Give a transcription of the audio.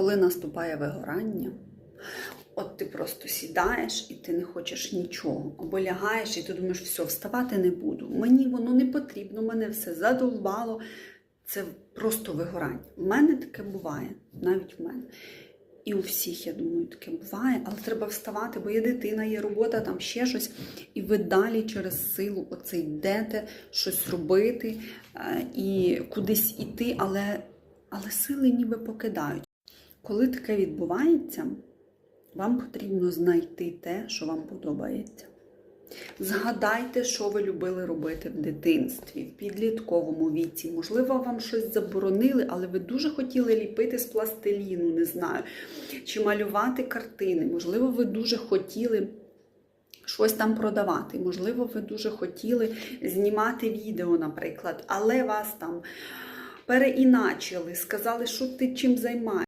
коли наступає вигорання, от ти просто сідаєш і ти не хочеш нічого, або лягаєш, і ти думаєш, все, вставати не буду. Мені воно не потрібно, мене все задовбало. Це просто вигорання. В мене таке буває, навіть в мене. І у всіх, я думаю, таке буває, але треба вставати, бо є дитина, є робота, там ще щось. І ви далі через силу оце йдете, щось робити е, і кудись іти, але, але сили ніби покидають. Коли таке відбувається, вам потрібно знайти те, що вам подобається. Згадайте, що ви любили робити в дитинстві, в підлітковому віці. Можливо, вам щось заборонили, але ви дуже хотіли ліпити з пластиліну, не знаю, чи малювати картини. Можливо, ви дуже хотіли щось там продавати. Можливо, ви дуже хотіли знімати відео, наприклад, але вас там переіначили, сказали, що ти чим займаєшся.